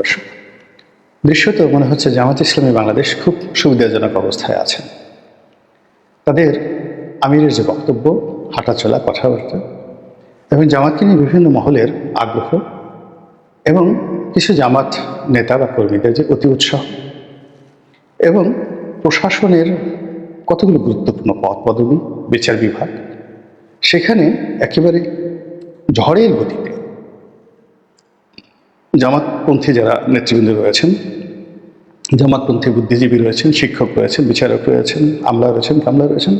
দর্শক, দৃশ্যত মনে হচ্ছে জামাত ইসলামী বাংলাদেশ খুব সুবিধাজনক অবস্থায় আছেন তাদের আমিরের যে বক্তব্য, হাঁটাচলা, কথাবার্তা এবং জামাতকে নিয়ে বিভিন্ন মহলের আগ্রহ এবং কিছু জামাত নেতা বা কর্মীদের যে অতি উৎসাহ এবং প্রশাসনের কতগুলো গুরুত্বপূর্ণ পদ, পদবি, বিচার বিভাগ, সেখানে একেবারে ঝড়ের গতিতে জামাতপন্থী যারা নেতৃবৃন্দ রয়েছেন, জামাতপন্থী বুদ্ধিজীবী রয়েছেন, শিক্ষক রয়েছেন, বিচারক রয়েছেন, আমলা রয়েছেন, কামলা রয়েছেন,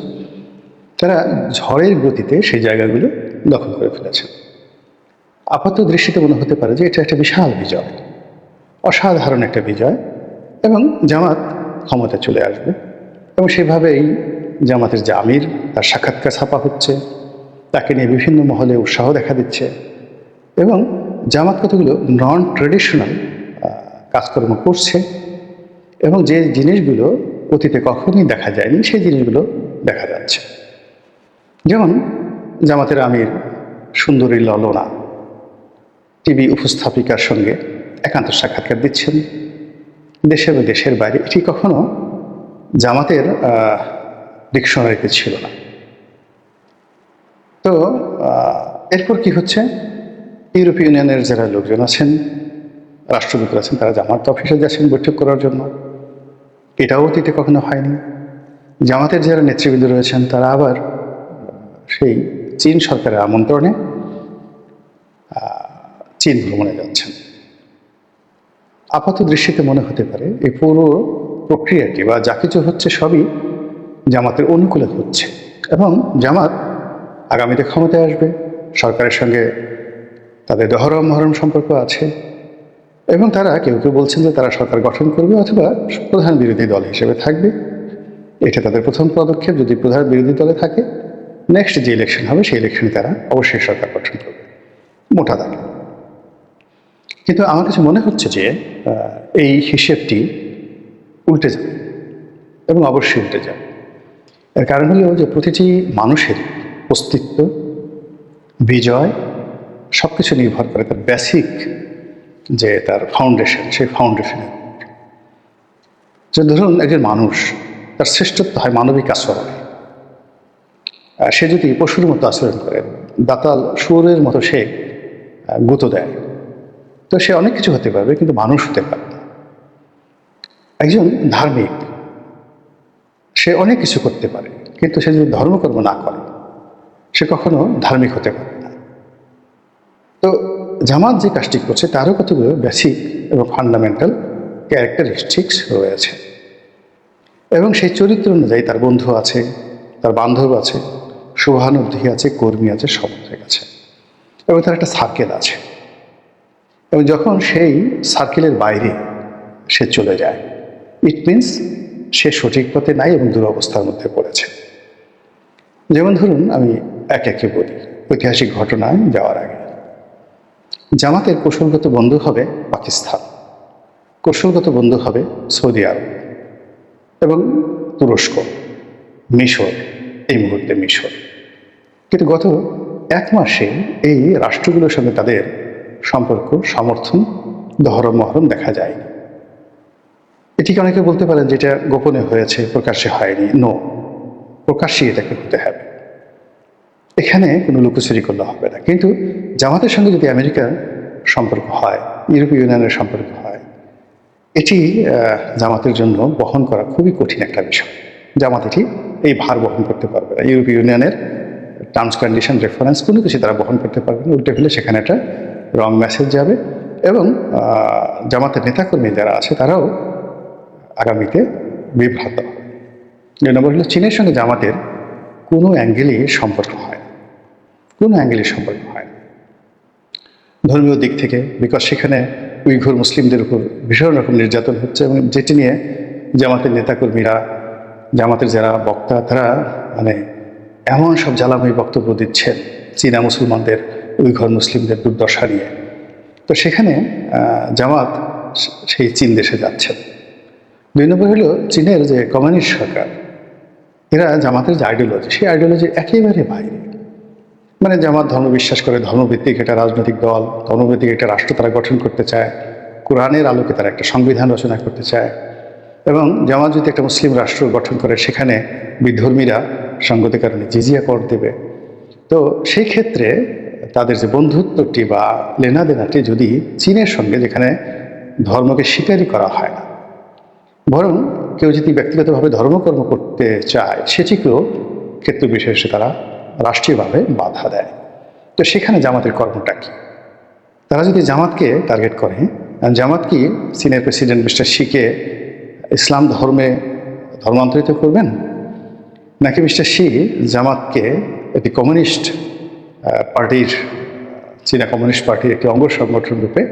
তারা ঝড়ের গতিতে সেই জায়গাগুলো দখল করে ফেলেছেন। আপাত দৃষ্টিতে মনে হতে পারে যে এটা একটা বিশাল বিজয়, অসাধারণ একটা বিজয়, এবং জামাত ক্ষমতা চলে আসবে। এবং সেভাবেই জামাতের যে আমির, তার সাক্ষাৎকার ছাপা হচ্ছে, তাকে নিয়ে বিভিন্ন মহলে উৎসাহ দেখা দিচ্ছে, এবং জামাত কতগুলো নন ট্রেডিশনাল কাজকর্ম করছে এবং যে জিনিসগুলো অতীতে কখনোই দেখা যায়নি, সেই জিনিসগুলো দেখা যাচ্ছে। যেমন জামাতের আমির সুন্দরী ললনা, টিভি উপস্থাপিকার সঙ্গে একান্ত সাক্ষাৎকার দিচ্ছেন। দেশে এবং দেশের বাইরে এটি কখনো জামাতের ডিকশনারিতে ছিল না। তো এরপর কি হচ্ছে? ইউরোপীয় ইউনিয়নের যারা লোকজন আছেন, রাষ্ট্রদূত আছেন, তারা জামাত অফিসে যাচ্ছেন বৈঠক করার জন্য। এটাও অতীতে কখনো হয়নি। জামাতের যারা নেতৃবৃন্দ রয়েছেন, তারা আবার সেই চীন সরকারের আমন্ত্রণে চীন ভ্রমণে যাচ্ছেন। আপাত দৃষ্টিতে মনে হতে পারে এই পুরো প্রক্রিয়াটি বা যা কিছু হচ্ছে সবই জামাতের অনুকূলে হচ্ছে এবং জামাত আগামীতে ক্ষমতায় আসবে, সরকারের সঙ্গে তাদের দহরম মহরম সম্পর্ক আছে। এবং তারা কেউ কেউ বলছেন যে তারা সরকার গঠন করবে অথবা প্রধান বিরোধী দল হিসেবে থাকবে। এটা তাদের প্রথম পদক্ষেপ। যদি প্রধান বিরোধী দলে থাকে নেক্সট যে ইলেকশন হবে, সেই ইলেকশনে তারা অবশ্যই সরকার গঠন করবে। মোটা দাগে। কিন্তু আমার কাছে মনে হচ্ছে যে এই হিসেবটি উল্টে যাবে এবং অবশ্যই উল্টে যাবে। এর কারণ হলো যে প্রতিটি মানুষের অস্তিত্ব, বিজয় সব কিছু নির্ভর করে তার বেসিক যে তার ফাউন্ডেশন সেই ফাউন্ডেশনের। যে ধরুন একজন মানুষ, তার শ্রেষ্ঠত্ব হয় মানবিক আচরণে। আর সে যদি পশুর মতো আচরণ করে, দাতাল সুরের মতো সে গুঁতো দেয়, তো সে অনেক কিছু হতে পারবে, কিন্তু মানুষ হতে পারবে একজন ধার্মিক, সে অনেক কিছু করতে পারে, কিন্তু সে যদি ধর্মকর্ম না করে, সে কখনো ধার্মিক হতে পারবে না। তো জামাত যে কাজটি করছে, তারও কতগুলো বেসিক এবং ফান্ডামেন্টাল ক্যারেক্টারিস্টিক্স রয়েছে। এবং সেই চরিত্র অনুযায়ী তার বন্ধু আছে, তার বান্ধব আছে শুভানুদ্ধি আছে, কর্মী আছে সমর্থক আছে এবং তার একটা সার্কেল আছে। এবং যখন সেই সার্কেলের বাইরে সে চলে যায় ইট মিনস সে সঠিক পথে নাই এবং দুরবস্থার মধ্যে পড়েছে। যেমন ধরুন, আমি এক একে বলি, ঐতিহাসিক ঘটনায় যাওয়ার আগে। জামাতের কৌশলগত বন্ধু হবে পাকিস্তান। কৌশলগত বন্ধু হবে সৌদি আরব এবং তুরস্ক, মিশর, এই মুহূর্তে মিশর। কিন্তু গত এক মাসে এই রাষ্ট্রগুলোর সঙ্গে তাদের সম্পর্ক সমর্থন দহরম মহরম দেখা যায়নি। এটিকে অনেকে বলতে পারেন যেটা গোপনে হয়েছে, প্রকাশ্যে হয়নি। নো প্রকাশ্যে এটাকে হতে হবে। এখানে কোনো লুকোচুরি করলে হবে না। কিন্তু জামাতের সঙ্গে যদি আমেরিকার সম্পর্ক হয়, ইউরোপীয় ইউনিয়নের সম্পর্ক হয়, এটি জামাতের জন্য বহন করা খুবই কঠিন একটা বিষয়। জামাত এটি এই ভার বহন করতে পারবে না। ইউরোপীয় ইউনিয়নের টার্মস কন্ডিশন রেফারেন্স কোনো কিছু তারা বহন করতে পারবে না। উল্টে ফেলে সেখানে একটা রং মেসেজ যাবে এবং জামাতের নেতাকর্মী যারা আছে তারাও আগামীতে বিভ্রান্ত হবে। দুই নম্বর হলো, চীনের সঙ্গে জামাতের কোনো অ্যাঙ্গেলই সম্পর্ক হয় কোনো অ্যাঙ্গেলই সম্পর্ক হয়? ধর্মীয় দিক থেকে বিকজ সেখানে উইঘুর মুসলিমদের উপর ভীষণ রকম নির্যাতন হচ্ছে এবং যেটি নিয়ে জামাতের নেতাকর্মীরা, জামাতের যারা বক্তা, তারা মানে এমন সব জ্বালাময়ী বক্তব্য দিচ্ছেন চীনা মুসলমানদের, উইঘর মুসলিমদের দুর্দশা নিয়ে। তো সেখানে জামাত সেই চীন দেশে যাচ্ছেন। দুই নম্বর হলো চীনের যে কমিউনিস্ট সরকার, এরা জামাতের যে আইডিওলজি সেই আইডিওলজি একেবারে বাইরে। মানে জামাত ধর্ম বিশ্বাস করে, ধর্মভিত্তিক একটা রাজনৈতিক দল, ধর্মভিত্তিক একটা রাষ্ট্র তারা গঠন করতে চায়, কোরআনের আলোকে তারা একটা সংবিধান রচনা করতে চায় এবং জামাত যদি একটা মুসলিম রাষ্ট্র গঠন করে, সেখানে বিধর্মীরা সঙ্গতি কারণে জিজিয়া কর দেবে। তো সেই ক্ষেত্রে তাদের যে বন্ধুত্বটি বা লেনাদেনাটি যদি চীনের সঙ্গে, যেখানে ধর্মকে স্বীকারই করা হয় না, বরং কেউ যদি ব্যক্তিগতভাবে ধর্মকর্ম করতে চায় সেটিকেও ক্ষেত্র বিশেষে তারা রাষ্ট্রীয়ভাবে বাধা দেয়। তো সেখানে জামাতের কর্মটা কী? তারা যদি জামাতকে টার্গেট করে জামাত কি চীনের প্রেসিডেন্ট মিস্টার শিকে ইসলাম ধর্মে ধর্মান্তরিত করবেন? নাকি মিস্টার শি জামাতকে একটি কমিউনিস্ট পার্টির, চীনা কমিউনিস্ট পার্টির একটি অঙ্গ সংগঠন রূপে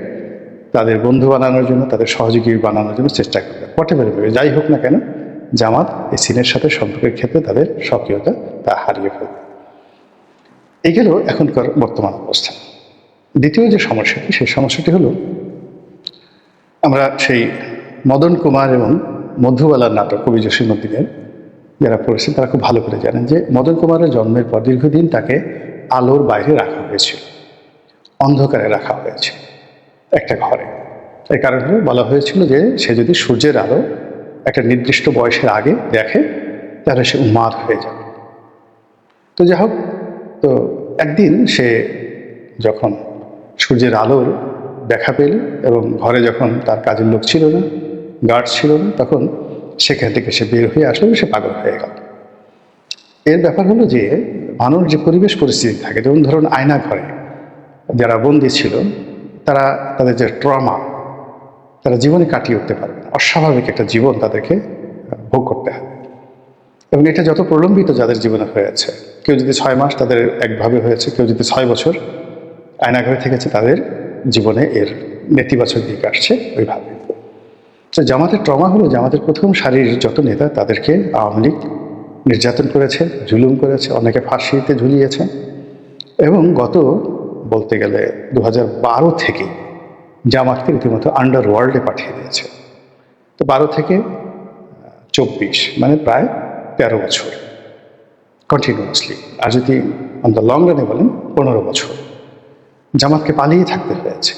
তাদের বন্ধু বানানোর জন্য, তাদের সহযোগী বানানোর জন্য চেষ্টা করবে? হোয়াট এভার যাই হোক না কেন, জামাত এই চীনের সাথে সম্পর্কের ক্ষেত্রে তাদের সক্রিয়তা তা হারিয়ে ফেলবে। এই গেল এখনকার বর্তমান অবস্থা। দ্বিতীয় যে সমস্যাটি, সেই সমস্যাটি হলো, আমরা সেই মদন কুমার এবং মধুবালার নাটক কবি জসীমুদ্দিনের যারা পড়েছেন, তারা খুব ভালো করে জানেন যে মদন কুমারের জন্মের পর দীর্ঘদিন তাকে আলোর বাইরে রাখা হয়েছিল, অন্ধকারে রাখা হয়েছে একটা ঘরে। এই কারণে বলা হয়েছিল যে সে যদি সূর্যের আলো একটা নির্দিষ্ট বয়সের আগে দেখে, তাহলে সে উন্মাদ হয়ে যাবে। তো যাই হোক, তো একদিন সে যখন সূর্যের আলোর দেখা পেল এবং ঘরে যখন তার কাজের লোক ছিল না গার্ড ছিল না, তখন সেখান থেকে সে বের হয়ে আসলো সে পাগল হয়ে গেল। এর ব্যাপার হলো যে মানুষ যে পরিবেশ পরিস্থিতি থাকে, যেমন ধরুন আয়না ঘরে যারা বন্দী ছিল, তারা তাদের যে ট্রমা, তারা জীবনে কাটিয়ে উঠতে পারবে অস্বাভাবিক একটা জীবন তাদেরকে ভোগ করতে হবে এবং এটা যত প্রলম্বিত যাদের জীবনে হয়েছে, কেউ যদি ছয় মাস তাদের একভাবে হয়েছে, কেউ যদি ছয় বছর আয়নাঘরে থেকেছে, তাদের জীবনে এর নেতিবাচক দিক আসছে ওইভাবে। তো জামাতের ট্রমা হলো জামাতের প্রথম সারির যত নেতা, তাদেরকে আওয়ামী লীগ নির্যাতন করেছে, জুলুম করেছে, অনেকে ফাঁসিতে ঝুলিয়েছে এবং গত বলতে গেলে দু বারো থেকে জামাতকে রীতিমতো আন্ডার ওয়ার্ল্ডে পাঠিয়ে দিয়েছে। তো বারো থেকে চব্বিশ মানে প্রায় তেরো বছর। কন্টিনিউয়াসলি আর যদি অন দ্য লং রানে বলেন, পনেরো বছর। জামাতকে পালিয়ে থাকতে হয়েছে।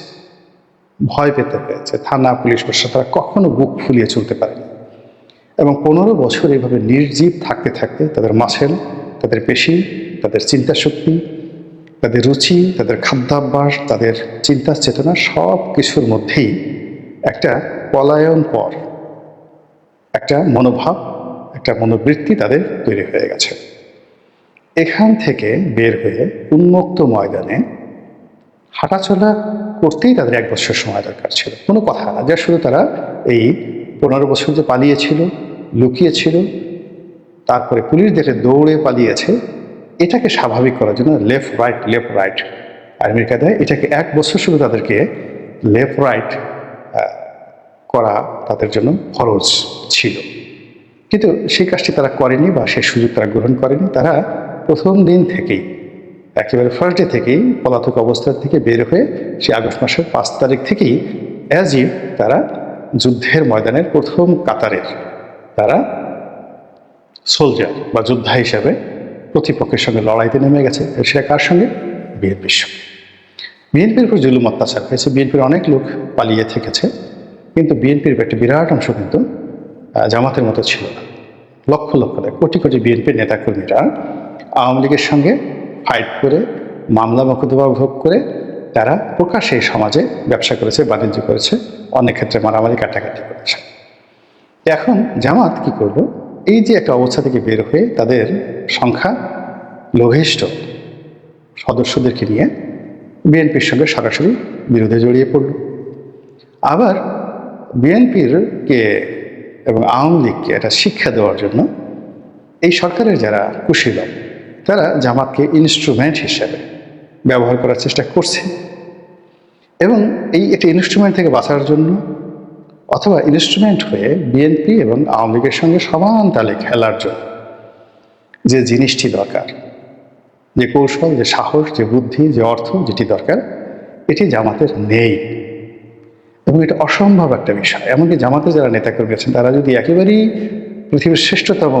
ভয় পেতে হয়েছে। থানা, পুলিশ প্রশাসন, তারা কখনো বুক ফুলিয়ে চলতে পারেনি। এবং পনেরো বছর এইভাবে নির্জীব থাকতে থাকতে তাদের মাসেল, তাদের পেশি, তাদের চিন্তা শক্তি তাদের রুচি, তাদের খাদ্যাভ্যাস, তাদের চিন্তা চেতনা সব কিছুর মধ্যেই একটা পলায়ন পর, একটা মনোভাব একটা মনোবৃত্তি তাদের তৈরি হয়ে গেছে। এখান থেকে বের হয়ে উন্মুক্ত ময়দানে হাঁটাচলা করতেই তাদের এক বছর সময় দরকার ছিল। কোনো কথা না, যা শুধু তারা এই পনেরো বছর যে পালিয়েছিল, লুকিয়েছিল, তারপরে পুলিশ দেখে দৌড়ে পালিয়েছে, এটাকে স্বাভাবিক করার জন্য left right left right America দেয়। এটাকে এক বছর শুধু তাদেরকে লেফট রাইট করা তাদের জন্য খরচ ছিল। কিন্তু সেই কাজটি তারা করেনি বা সেই সুযোগ তারা গ্রহণ করেনি। তারা প্রথম দিন থেকেই, একেবারে ফার্স্ট ডে থেকেই পলাতক অবস্থা থেকে বের হয়ে সে আগস্ট মাসের পাঁচ তারিখ থেকেই অ্যাজ ইফ তারা যুদ্ধের ময়দানের প্রথম কাতারের তারা সোলজার বা যোদ্ধা হিসাবে প্রতিপক্ষের সঙ্গে লড়াইতে নেমে গেছে। সেটা কার সঙ্গে? বিএনপির সঙ্গে। বিএনপির উপর জুলুম অত্যাচার হয়েছে। বিএনপির অনেক লোক পালিয়ে থেকেছে। কিন্তু বিএনপির একটা বিরাট অংশ কিন্তু জামাতের মতো ছিল। না লক্ষ লক্ষ কোটি কোটি বিএনপির নেতাকর্মীরা আওয়ামী লীগের সঙ্গে ফাইট করে, মামলা মোকদ্দমা ভোগ করে, তারা প্রকাশ্যে সমাজে ব্যবসা করেছে, বাণিজ্য করেছে, অনেক ক্ষেত্রে মারামারি কাটাকাটি করেছে। এখন জামাত কি করল এই যে একটা অবস্থা থেকে বের হয়ে তাদের সংখ্যা লঘিষ্ঠ সদস্যদেরকে নিয়ে বিএনপির সঙ্গে সরাসরি বিরোধে জড়িয়ে পড়ল। আবার বিএনপির কে এবং আওয়ামী লীগকে একটা শিক্ষা দেওয়ার জন্য এই সরকারের যারা কুশীলক তারা জামাতকে ইনস্ট্রুমেন্ট হিসেবে ব্যবহার করার চেষ্টা করছে। এবং এই একটি ইনস্ট্রুমেন্ট থেকে বাঁচার জন্য অথবা ইনস্ট্রুমেন্ট হয়ে বিএনপি এবং আওয়ামী লীগের সঙ্গে সমান তালে খেলার জন্য যে জিনিসটি দরকার, যে কৌশল, যে সাহস, যে বুদ্ধি, যে অর্থ যেটি দরকার, এটি জামাতের নেই। এবং এটা অসম্ভব একটা বিষয়। এমনকি জামাতে যারা নেতাকর্মী আছেন, তারা যদি একেবারেই পৃথিবীর শ্রেষ্ঠতম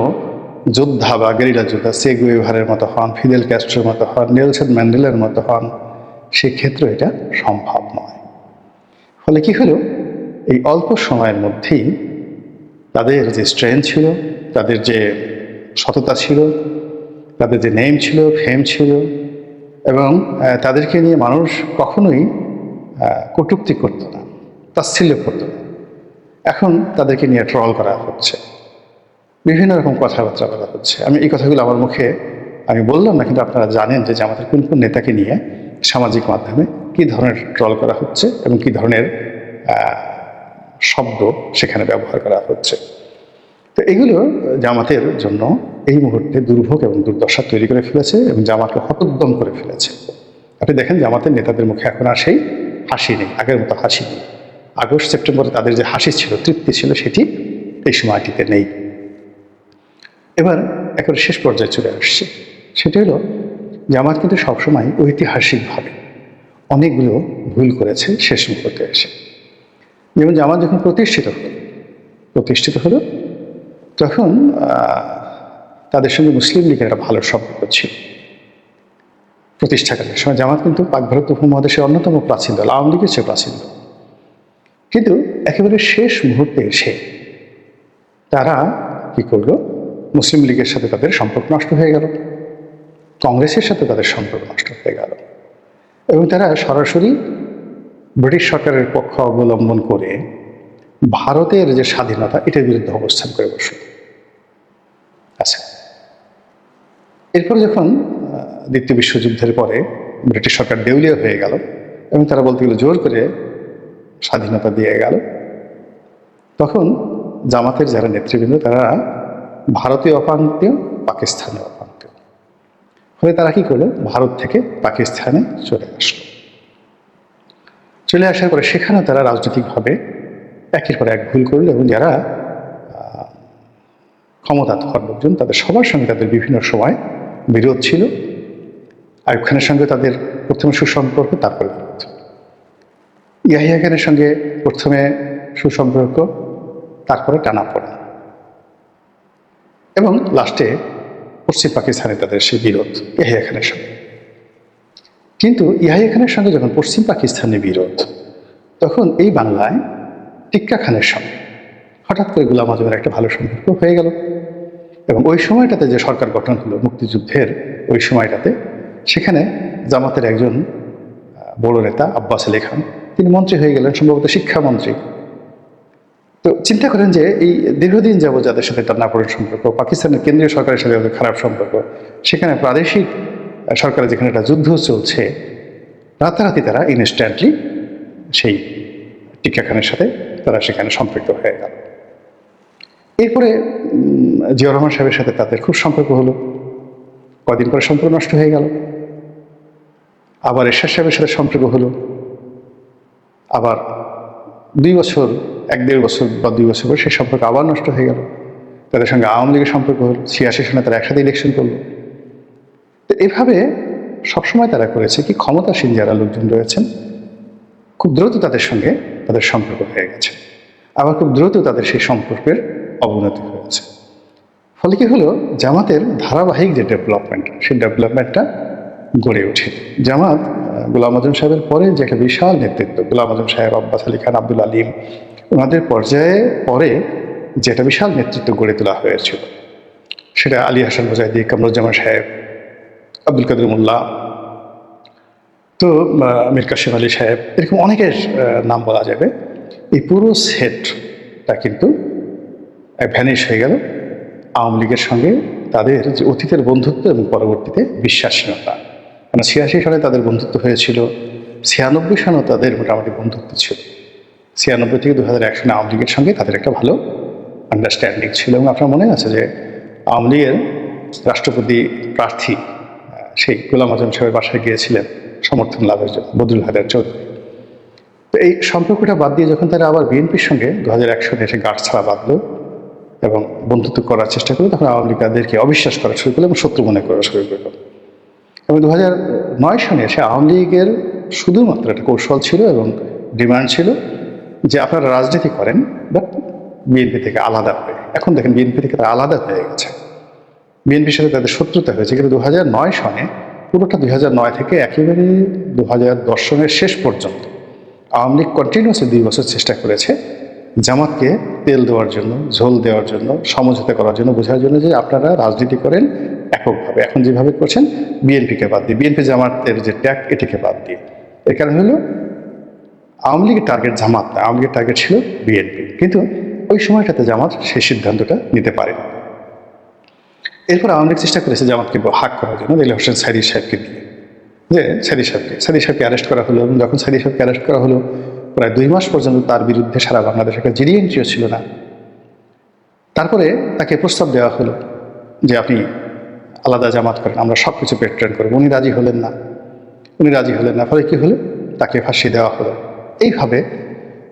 যোদ্ধা বা গেরিলা যোদ্ধা সে গুয়েভারের মতো হন, ফিদেল ক্যাস্ট্রোর মতো হন, নেলসন ম্যান্ডেলের মতো হন সেক্ষেত্রে এটা সম্ভব নয়। ফলে কি হলো? এই অল্প সময়ের মধ্যেই তাদের যে স্ট্রেংথ ছিল, তাদের যে সততা ছিল, তাদের যে নেম ছিল ফেম ছিল, এবং তাদেরকে নিয়ে মানুষ কখনোই কটূক্তি করতো না। তাচ্ছিল্য করতো এখন তাদেরকে নিয়ে ট্রল করা হচ্ছে। বিভিন্ন রকম কথাবার্তা বলা হচ্ছে। আমি এই কথাগুলো আমার মুখে, আমি বললাম না, কিন্তু আপনারা জানেন যে আমাদের কোন কোন নেতাকে নিয়ে সামাজিক মাধ্যমে কী ধরনের ট্রল করা হচ্ছে এবং কী ধরনের শব্দ সেখানে ব্যবহার করা হচ্ছে। তো এগুলো জামাতের জন্য এই মুহূর্তে দুর্ভোগ এবং দুর্দশা তৈরি করে ফেলেছে এবং জামাতকে হতোদ্যম করে ফেলেছে। আপনি দেখেন জামাতের নেতাদের মুখে এখন আর সেই হাসি নেই, আগের মতো হাসি নেই। আগস্ট, সেপ্টেম্বরে তাদের যে হাসি ছিল, তৃপ্তি ছিল, সেটি এই সময়টিতে নেই। এবার একেবারে শেষ পর্যায়ে চলে আসছে। সেটি হলো জামাত কিন্তু সবসময় ঐতিহাসিকভাবে অনেকগুলো ভুল করেছে শেষ মুহূর্তে এসে। যেমন জামাত যখন প্রতিষ্ঠিত হলো প্রতিষ্ঠিত হলো তখন তাদের সঙ্গে মুসলিম লীগের একটা ভালো সম্পর্ক ছিল। প্রতিষ্ঠাকালের সময় জামাত কিন্তু পাক ভারত উপমহাদেশের অন্যতম প্রাচীন দল, আওয়ামী লীগের চেয়ে প্রাচীন দল। কিন্তু একেবারে শেষ মুহূর্তে এসে তারা কি করল? মুসলিম লীগের সাথে তাদের সম্পর্ক নষ্ট হয়ে গেল। কংগ্রেসের সাথে তাদের সম্পর্ক নষ্ট হয়ে গেল। এবং তারা সরাসরি ব্রিটিশ সরকারের পক্ষ অবলম্বন করে ভারতের যে স্বাধীনতা, এটার বিরুদ্ধে অবস্থান করে বসল। আচ্ছা। এরপর যখন দ্বিতীয় বিশ্বযুদ্ধের পরে ব্রিটিশ সরকার দেউলিয়া হয়ে গেল এবং তারা বলতে গেলে, জোর করে স্বাধীনতা দিয়ে গেল। তখন জামাতের যারা নেতৃবৃন্দ, তারা ভারতীয় অপান্তীয় পাকিস্তানীয় অপান্তীয়। হয়ে তারা কি করল? ভারত থেকে পাকিস্তানে চলে আসলো। চলে আসার পরে সেখানেও তারা রাজনৈতিকভাবে একের পর এক ভুল করল এবং যারা ক্ষমতাধর লোকজন, তাদের সবার সঙ্গে তাদের বিভিন্ন সময় বিরোধ ছিল। আইব খানের সঙ্গে তাদের প্রথমে সুসম্পর্ক, তারপরে ইয়াহিয়া খানের সঙ্গে প্রথমে সুসম্পর্ক, তারপরে টানা পড়া। এবং লাস্টে পশ্চিম পাকিস্তানে তাদের সেই বিরোধ ইয়াহিয়া খানের সঙ্গে। কিন্তু ইয়াহিয়া খানের সঙ্গে যখন পশ্চিম পাকিস্তানে বিরোধ, তখন এই বাংলায় টিক্কা খানের সঙ্গে হঠাৎ করে গুলাম আজমের একটা ভালো সম্পর্ক হয়ে গেল। এবং ওই সময়টাতে যে সরকার গঠন হলো মুক্তিযুদ্ধের, ওই সময়টাতে সেখানে জামাতের একজন বড় নেতা আব্বাস আলী খান তিনি মন্ত্রী হয়ে গেলেন সম্ভবত শিক্ষামন্ত্রী। তো চিন্তা করেন যে এই দীর্ঘদিন যাব যাদের সাথে তার নাপড়ের সম্পর্ক পাকিস্তানের কেন্দ্রীয় সরকারের সাথে তাদের খারাপ সম্পর্ক সেখানে প্রাদেশিক আহ, সরকারের যেখানে একটা যুদ্ধ চলছে রাতারাতি তারা ইনস্ট্যান্টলি সেই টিক্কা খানের সাথে তারা সেখানে সম্পৃক্ত হয়ে গেল। এরপরে জিয়াউর রহমান সাহেবের সাথে তাদের খুব সম্পর্ক হলো। কদিন পরে সম্পর্ক নষ্ট হয়ে গেল। আবার এরশাদ সাহেবের সাথে সম্পর্ক হলো। আবার দুই বছর, এক দেড় বছর বা দুই বছর পর সেই সম্পর্ক আবার নষ্ট হয়ে গেল। তাদের সঙ্গে আওয়ামী লীগের সম্পর্ক হলো, ছিয়াশি সনে তারা একসাথে ইলেকশন করল। তো এভাবে সবসময় তারা করেছে কি ক্ষমতাসীন যারা লোকজন রয়েছেন, খুব দ্রুত তাদের সঙ্গে তাদের সম্পর্ক হয়ে গেছে। আবার খুব দ্রুত তাদের সেই সম্পর্কের অবনতি হয়েছে। ফলে কি হলো? জামাতের ধারাবাহিক যে ডেভেলপমেন্ট সেই ডেভেলপমেন্টটা গড়ে ওঠে। জামাত গোলাম আজম সাহেবের পরে যে একটা বিশাল নেতৃত্ব, গোলাম আজম সাহেব, আব্বাস আলী খান, আব্দুল আলিম ওনাদের পর্যায়ে পরে যে একটা বিশাল নেতৃত্ব গড়ে তোলা হয়েছিল, সেটা আলী হাসান মুজাহিদি, কামরুজ্জামান সাহেব, আব্দুল কাদের মোল্লা, তো মীর কাশিম আলী সাহেব, এরকম অনেকের নাম বলা যাবে। এই পুরো সেটটা কিন্তু ভ্যানিশ হয়ে গেল। আওয়ামী লীগের সঙ্গে তাদের যে অতীতের বন্ধুত্ব এবং পরবর্তীতে বিশ্বাসীনতা মানে ছিয়াশি সালে তাদের বন্ধুত্ব হয়েছিল, ছিয়ানব্বই সালেও তাদের মোটামুটি বন্ধুত্ব ছিল। ছিয়ানব্বই থেকে দু হাজার এক সালে আওয়ামী লীগের সঙ্গে তাদের একটা ভালো আন্ডারস্ট্যান্ডিং ছিল এবং আপনার মনে আছে যে আওয়ামী লীগের রাষ্ট্রপতি প্রার্থী সেই গোলাম আজম সাহেবের বাসায় গিয়েছিলেন সমর্থন লাভের জন্য, বদরুল হায়দার চৌধুরী। তো এই সম্পর্কটা বাদ দিয়ে যখন তারা আবার বিএনপির সঙ্গে দু হাজার এক সালে এসে গাঢ় ছাড়া বাঁধলো এবং বন্ধুত্ব করার চেষ্টা করল, তখন আওয়ামী লীগ তাদেরকে অবিশ্বাস করা শুরু করল এবং শত্রু মনে করা শুরু করল। এবং দু নয় সনে সে আওয়ামী লীগের শুধুমাত্র একটা কৌশল ছিল এবং ডিমান্ড ছিল যে আপনারা রাজনীতি করেন, বাট বিএনপি থেকে আলাদা হয়ে। এখন দেখেন বিএনপি থেকে তারা আলাদা হয়ে গেছে। বিএনপির সাথে তাদের শত্রুতা হয়েছে, কিন্তু দু নয় সনে পুরোটা দুই নয় থেকে একেবারে দু হাজার দশ সনের শেষ পর্যন্ত আওয়ামী লীগ কন্টিনিউসলি দুই বছর চেষ্টা করেছে জামাতকে তেল দেওয়ার জন্য, ঝোল দেওয়ার জন্য, সমঝোতা করার জন্য, বোঝার জন্য যে আপনারা রাজনীতি করেন এককভাবে। এখন যেভাবে করছেন, বিএনপিকে বাদ দিয়ে, বিএনপি জামাতের যে ট্যাগ, এটিকে বাদ দিয়ে। এর কারণ হলো, আওয়ামী লীগের টার্গেট জামাত না, আওয়ামী লীগের টার্গেট ছিল বিএনপি। কিন্তু ওই সময়টাতে জামাত সেই সিদ্ধান্তটা নিতে পারেনি। এরপর আওয়ামী লীগ চেষ্টা করেছে জামাতকে হাক করার জন্য দিল হোসেন সাইদি সাহেবকে দিয়ে। যে সাইদি সাহেবকে সাইদি সাহেবকে অ্যারেস্ট করা হলো। এবং যখন সাইদি সাহেবকে অ্যারেস্ট করা হলো, প্রায় দুই মাস পর্যন্ত তার বিরুদ্ধে সারা বাংলাদেশ একটা জিডি এন্ট্রিও ছিল না। তারপরে তাকে প্রস্তাব দেওয়া হলো যে আপনি আলাদা জামাত করেন, আমরা সব কিছু পেট্রেন করব। উনি রাজি হলেন না। উনি রাজি হলেন না, ফলে কী হলো? তাকে ফাঁসি দেওয়া হলো। এইভাবে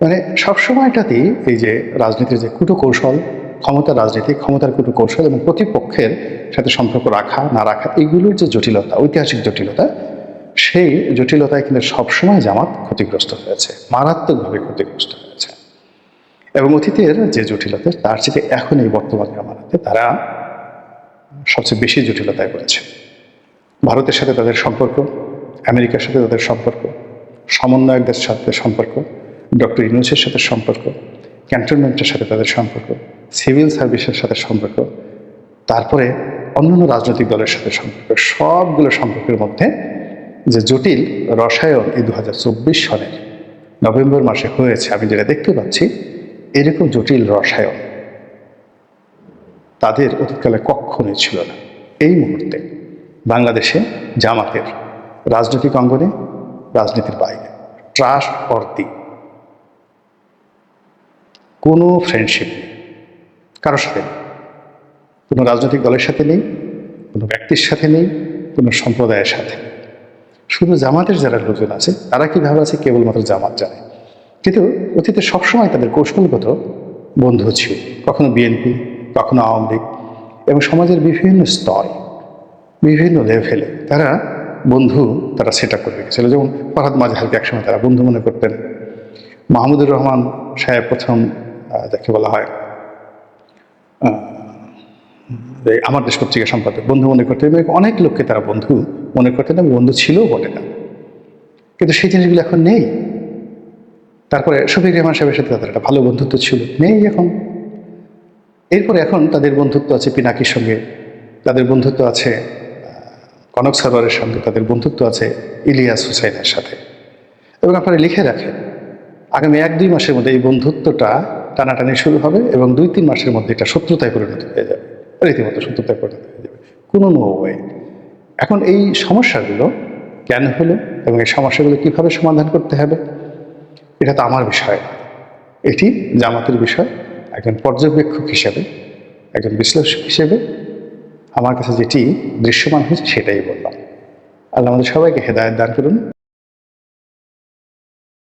মানে সব সময়টাতেই এই যে রাজনীতির যে কুটকৌশল ক্ষমতার রাজনীতি, ক্ষমতার কুটকৌশল এবং প্রতিপক্ষের সাথে সম্পর্ক রাখা, না রাখা, এইগুলোর যে জটিলতা, ঐতিহাসিক জটিলতা, সেই জটিলতায় কিন্তু সবসময় জামাত ক্ষতিগ্রস্ত হয়েছে, মারাত্মকভাবে ক্ষতিগ্রস্ত হয়েছে। এবং অতীতের যে জটিলতা, তার চেয়ে এখন এই বর্তমান জামানাতে তারা সবচেয়ে বেশি জটিলতায় পড়েছে। ভারতের সাথে তাদের সম্পর্ক, আমেরিকার সাথে তাদের সম্পর্ক সমন্বয়কদের সাথে সম্পর্ক, ডক্টর ইউনুসের সাথে সম্পর্ক, ক্যান্টনমেন্টের সাথে তাদের সম্পর্ক, সিভিল সার্ভিসের সাথে সম্পর্ক, তারপরে অন্যান্য রাজনৈতিক দলের সাথে সম্পর্ক, সবগুলো সম্পর্কের মধ্যে যে জটিল রসায়ন এই দু সনের নভেম্বর মাসে হয়েছে, আমি যেটা দেখতে পাচ্ছি, এরকম জটিল রসায়ন তাদের অতীতকালে কখনোই ছিল না। এই মুহূর্তে বাংলাদেশে জামাতের রাজনৈতিক অঙ্গনে, রাজনীতির বাইরে। ট্রাস্ট অর্দি কোনো ফ্রেন্ডশিপ নেই। কারোর সাথে নেই। কোনো রাজনৈতিক দলের সাথে নেই, কোনো ব্যক্তির সাথে নেই, কোনো সম্প্রদায়ের সাথে শুধু জামাতের যারা লোকজন আছে, তারা কীভাবে আছে? কেবলমাত্র জামাত জানে। কিন্তু অতীতে সবসময় তাদের কৌশলগত বন্ধু ছিল। কখনো বিএনপি কখনো আওয়ামী লীগ এবং সমাজের বিভিন্ন স্তরে, বিভিন্ন লেভেলে তারা বন্ধু তারা সেট আপ করে রেখেছিল। যেমন ফরহাদ মাঝহারকে একসময় তারা বন্ধু মনে করতেন। মাহমুদুর রহমান সাহেব প্রথম যাকে বলা হয় আমার দেশ পত্রিকা সম্পাদক, বন্ধু মনে করতেন এবং অনেক লোককে তারা বন্ধু মনে করতেন এবং বন্ধু ছিলও বটে না কিন্তু সেই জিনিসগুলো এখন নেই। তারপরে শফিক রহমান সাহেবের সাথে তাদের একটা ভালো বন্ধুত্ব ছিল, নেই এখন। এরপরে এখন তাদের বন্ধুত্ব আছে পিনাকির সঙ্গে। তাদের বন্ধুত্ব আছে কনক সরোয়ারের সঙ্গে। তাদের বন্ধুত্ব আছে ইলিয়াস হুসাইনের সাথে। এবং আপনারা লিখে রাখেন, আগামী এক দুই মাসের মধ্যে এই বন্ধুত্বটা টানাটানি শুরু হবে এবং দুই তিন মাসের মধ্যে এটা শত্রুতায় পরিণত হয়ে যাবে। রীতিমতো শত্রুতায় পরিণত হয়ে যাবে। কোনো নো এখন এই সমস্যাগুলো কেন হলো এবং এই সমস্যাগুলো কীভাবে সমাধান করতে হবে, এটা তো আমার বিষয় এটি জামাতের বিষয়। একজন পর্যবেক্ষক হিসেবে, একজন বিশ্লেষক হিসেবে আমার কাছে যেটি দৃশ্যমান হয়েছে সেটাই বললাম। আল্লাহ আমাদের সবাইকে হেদায়ত দান করুন।